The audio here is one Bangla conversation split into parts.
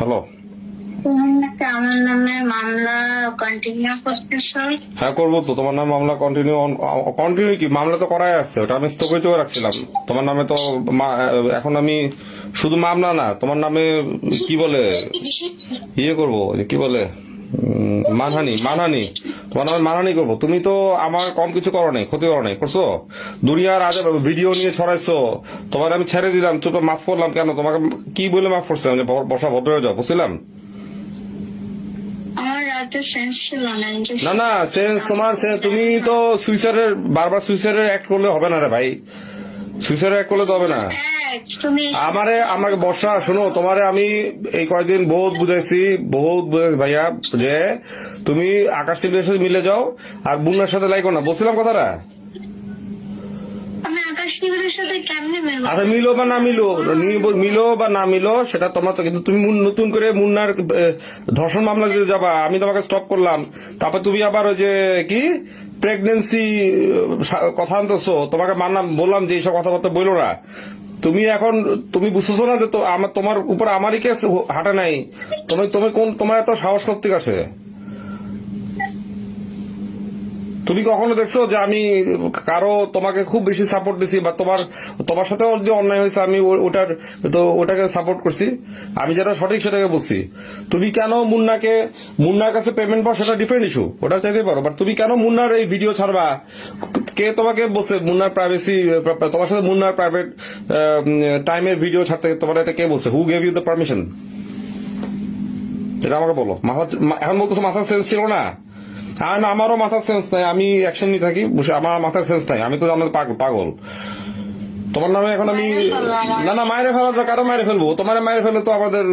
হ্যালো আমার নামে মামলা কন্টিনিউ করতেছো হ্যাঁ করব তো। তোমার নামে মামলা কন্টিনিউ কন্টিনিউ কি? মামলা তো করাই আসছে ওটা আমি স্থগিত রাখছিলাম। তোমার নামে তো এখন আমি শুধু মামলা না তোমার নামে কি বলে? ইয়ে করব কি বলে? মানহানি মানহানি। তোমার নামে মানহানি করব। তুমি তো আমার কম কিছু করো নাই ক্ষতি করো নাই করছ? দুনিয়ার আগে ভিডিও নিয়ে ছড়াইছো। তোমার আমি ছেড়ে দিলাম তো মাফ করলাম কেন? তোমাকে কি বলে মাফ করছিলাম? যে বসা ভদ্র হয়ে যাও বুঝছিলাম? না না সেন্স তোমার তুমি তো সুইসাইডের বারবার সুইসাইডের অ্যাক্ট করলে হবে না রে ভাই। সুইসাইডের অ্যাক্ট করলে তো হবে না। হ্যাঁ, আমারে আমাকে বর্ষা শোনো তোমারে আমি এই কয়েকদিন বহুত বুঝাইছি বহুত বুঝাইছি ভাইয়া যে তুমি আকাশ টিভির সাথে মিলে যাও আর বুনার সাথে লাইকো না। বলছিলাম কথাটা? আচ্ছা মিলো বা না মিলো মিলো বা না মিলো সেটা তোমার তো কিন্তু তুমি নতুন করে মুন্নার ধর্ষণ মামলা যদি যাবা আমি তোমাকে স্টপ করলাম। তারপর তুমি আবার ওই যে কি প্রেগনেন্সি কথা আনতেছো তোমাকে মানলাম বললাম যে এইসব কথাবার্তা বলল না। তুমি এখন, তুমি বুঝতেছো না যে আমার, তোমার উপর আমারই কেস হাঁটা নাই। তুমি তুমি কোন, তোমার এত সাহস করতে আছে তুমি কখনো দেখছ যে আমি কারও তোমাকে খুব বেশি সাপোর্ট দিছি বা তোমার তোমার সাথে যে অন্যায় হয়েছে, আমি ওটার, তো ওটাকে সাপোর্ট করছি। আমি যেটা সঠিক সেটাকে বলছি। তুমি কেন মুন্নাকে, মুন্নার কাছে পেমেন্ট পাও সেটা ডিফারেন্ট ইস্যু ওটা চাইতে পারো। বাট তুমি কেন মুন্নার এই ভিডিও ছাড়বা? কে তোমাকে বলছে মুন্নার প্রাইভেসি তোমার সাথে মুন্নার প্রাইভেট টাইমের ভিডিও ছাড়তে তোমার এটা কে বলছে? Who gave you the permission এটা আমাকে বলো। মাথা এখন বলতেছো মাথা সেন্স ছিল না? আর না আমারও মাথার সেন্স নাই আমি অ্যাকশন নিয়ে থাকি বসে আমার মাথার সেন্স নাই আমি তো আমাদের পাগল পাগল। তোমার নামে এখন আমি আমার। না না মায়ের ফেলা তো কারও মায়ের ফেলব। তোমার মায়ের ফেলে তো আমাদের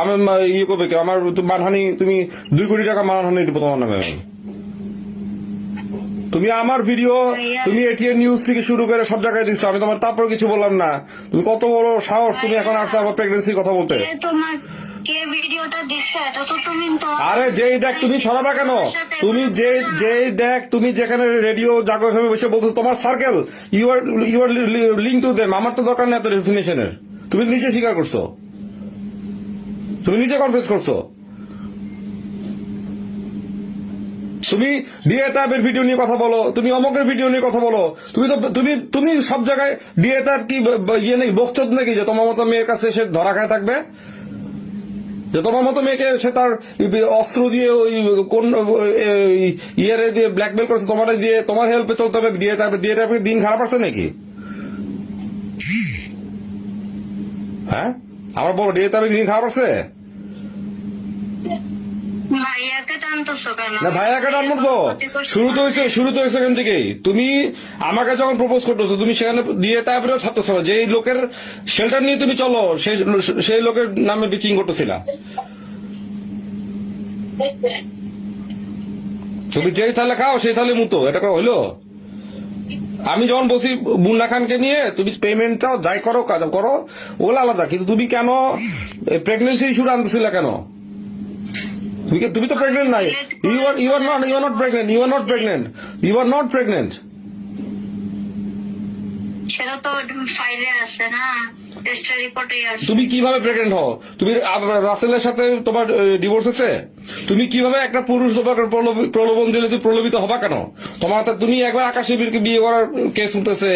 আমার ইয়ে করবে কি? আমার মানহানি তুমি দুই কোটি টাকা মানহানি দিব তোমার নামে। তুমি আমার ভিডিও তুমি এটিএন নিউজ থেকে শুরু করে সব জায়গায় দিচ্ছ আমি তোমার তারপর কিছু বললাম না। তুমি কত বড় সাহস তুমি এখন আসছো আবার প্রেগনেন্সির কথা বলতে। কে ভিডিওটা দিচ্ছে এটা তো তুমি তো আরে যেই দেখ তুমি ছড়াবা কেন? তুমি যে যেই দেখ তুমি যেখানে রেডিও জাগো এফএম বসে বলছো তোমার circle you are you are link to them আমার তো দরকার নেই এত ডেফিনেশনের তুমি নিজে স্বীকার করছ। তুমি নিজে কনফিউজ করছ। তুমি ডিএ টাইপের ভিডিও নিয়ে কথা বলো তুমি অমকের ভিডিও নিয়ে কথা বলো। তুমি তো তুমি তুমি সব জায়গায় ডিএ টাইপ কি ইয়ে নেই বকচোদ নাকি যে তোমার মতো মেয়ের কাছে সে ধরা খায় থাকবে? যে তোমার মতো মেয়েকে সে তার অস্ত্র দিয়ে ওই কোন ইয়ারে দিয়ে ব্ল্যাকমেল করছে, তোমার দিয়ে তোমার হেল্পে চলতে হবে দিয়ে তারপরে দিয়ে তারপরে দিন খারাপ আছে নাকি? হ্যাঁ? আমার বলো দিয়ে তারপরে দিন খারাপ আছে? না ভাইয়াকে টানবো তো। ক্ষতি শুরু তো হয়েছে শুরু তো হয়েছে এখান থেকেই। তুমি আমাকে যখন প্রপোজ করতেছো তুমি সেখানে দিয়ে তারপরেও ছাত্রছ যে লোকের শেল্টার নিয়ে তুমি চলো সেই সেই লোকের নামে বিচিং করতেছিলা। তুমি যেই থালে খাও সেই থালে মুতো। এটা করে হইল? আমি যখন বলছি মুন্না খানকে নিয়ে তুমি পেমেন্ট চাও যাই করো কাজ করো ওগুলো আলাদা। কিন্তু তুমি কেন প্রেগনেন্সি ইস্যুটা আনতেছিলে কেন? তুমি তো প্রেগনেন্ট নাই। You are you are not you are not pregnant you are not pregnant you are not pregnant সেটা তো ফাইলে আছে না রিপোর্টে আছে। তুমি কীভাবে প্রেগনেন্ট হও? তুমি রাসেলের সাথে তোমার ডিভোর্স আছে তুমি কীভাবে একটা পুরুষ তোমাকে প্রলোভন দিলে তুমি প্রলোভিত হবা কেন? তোমার তুমি একবার আকাশ শিবিরকে বিয়ে করার কেস উঠতেছে।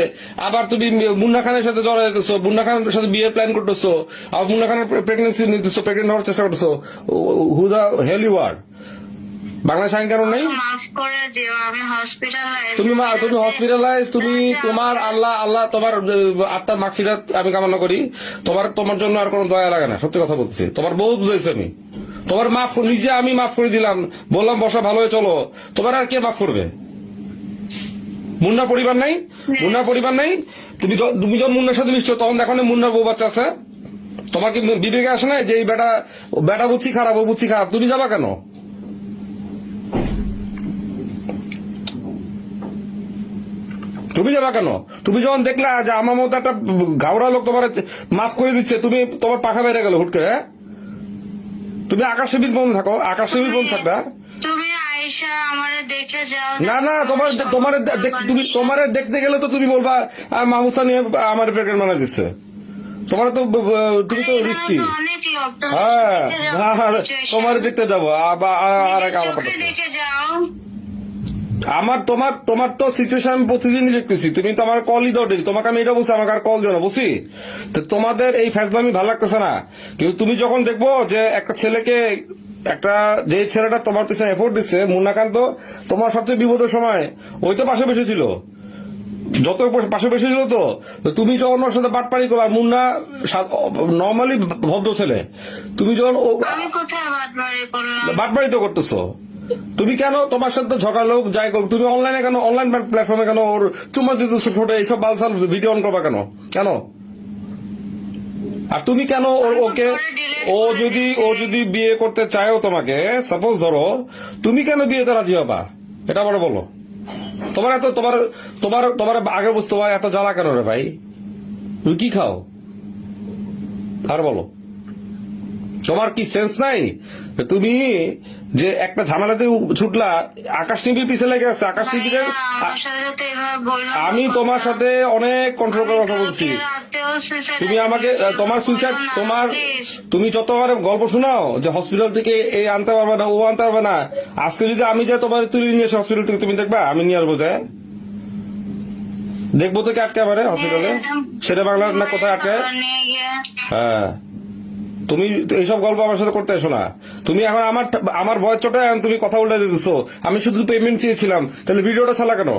আবার তুমি মুন্না খানের সাথে জড়া যেতেছো মুন্না খানের সাথে বিয়ে প্ল্যান করতেছো, আবার মুন্না খানের প্রেগনেন্সি নিতেছো প্রেগনেন্ট হওয়ার চেষ্টা করতেছো। হু দা হেল ইউ আর বাংলাদেশ আইন কারণ নেই? তুমি মা তুমি হসপিটালাইজ তুমি তোমার আল্লাহ আল্লাহ তোমার আত্মার মাগফিরাত আমি কামনা করি। তোমার তোমার জন্য আর কোনো দয়া লাগে না সত্যি কথা বলছি। তোমার বহুত বুঝাইছি আমি। তোমার মাফ নিজে আমি মাফ করে দিলাম। বললাম বসা ভালো হয়ে চলো। তোমার আর কে মাফ করবে? মুন্না পরিবার নাই? মুন্নার পরিবার নাই? তুমি তুমি যখন মুন্নার সাথে মিশছো তখন দেখো মুন্নার বউ বাচ্চা আছে? তোমার কি বিবেকে আসে না যে এই বেটা বেটা বুঝছি খারাপ ও বুঝছি খারাপ? তুমি যাবা কেন? তুমি যাবা কেন তুমি যখন দেখলা যে আমার মতো একটা গাওড়া লোক তোমার মাফ করে দিচ্ছে তুমি তোমার পাখা বেড়ে গেল হুট করে হ্যাঁ? তুমি আকাশ সেবির বোন থাকো আকাশ সেবির বোন থাকবে? তুমি আয়েশা আমারে দেখে যাও না না তোমার তোমার তুমি তোমার দেখতে গেলে তো তুমি বলবা আর মাহমুসা নিয়ে আমার প্রেগনেন্ট বানা দিচ্ছে তোমার তো তুমি তো রিস্কি হ্যাঁ আর। তোমার দেখতে যাব আবার আর এক নিজের আলাদা চোখে কথা। দেখে যাও আমার তোমার তোমার তো সিচুয়েশন আমি প্রতিদিনই দেখতেছি। তুমি তো আমার কলই দাও। তোমাকে আমি এটা বলছি আমাকে আর কল দিও না বুঝছি? তো তোমাদের এই ফ্যাসলামি ভালো লাগতেছে না। কিন্তু তুমি যখন দেখব যে একটা ছেলেকে একটা যে ছেলেটা তোমার পিছনে এফোর্ট দিচ্ছে মুন্নাকান্ত তোমার সবচেয়ে বিপদের সময় ওই তো পাশে বসে ছিল। যত পাশে বসে ছিল তো। তুমি যখন ওর সাথে বাটপাড়ি করো আর মুন্না নর্মালি ভদ্র ছেলে। তুমি যখন বাটবাড়ি তো করতেছো। তুমি কেন তোমার সাথে ঝগড়ালো যাই করো তুমি অনলাইনে কেন অনলাইন প্ল্যাটফর্মে কেন ওর চুম্মা দিতেছো ছোট এইসব বালসাল ভিডিও অন করবা কেন? কেন? আর তুমি কেন ওকে ও যদি ও যদি বিয়ে করতে চায়ও তোমাকে সাপোজ ধরো তুমি কেন বিয়েতে রাজি হবা? এটা আবার বলো। তোমার এত তোমার তোমার তোমার আগে বুঝতে তোমার এত জ্বালা কেন রে ভাই? তুমি কি খাও? আর বলো। তোমার কি সেন্স নাই? তুমি যে একটা ঝামেলাতে ছুটলা আকাশ টিভির পিছে লেগে আছে আকাশ টিভির ভাইয়া, আমার সাথে তো এভাবে বললাম না আমি তোমার সাথে অনেক কন্ট্রোল করে কথা বলছি। তুমি আমাকে তোমার সুইসাইড তোমার তুমি যত আমার গল্প শোনাও যে হসপিটাল থেকে এ আনতে পারবে না ও আনতে পারবে না আজকে যদি আমি যাই তোমার তুলে নিয়ে এসে হসপিটাল থেকে তুমি দেখবা আমি নিয়ে আসব যে। দেখব তো কি আটকে পারে হসপিটালে সেটা বাংলার না কোথায় আটকে? হ্যাঁ। তুমি এইসব গল্প আমার সাথে করতে এসো না। তুমি এখন আমার আমার বয়স ছোট তুমি কথা উল্টে দিতেছো। আমি শুধু পেমেন্ট চেয়েছিলাম। তাহলে ভিডিওটা চালা কেন?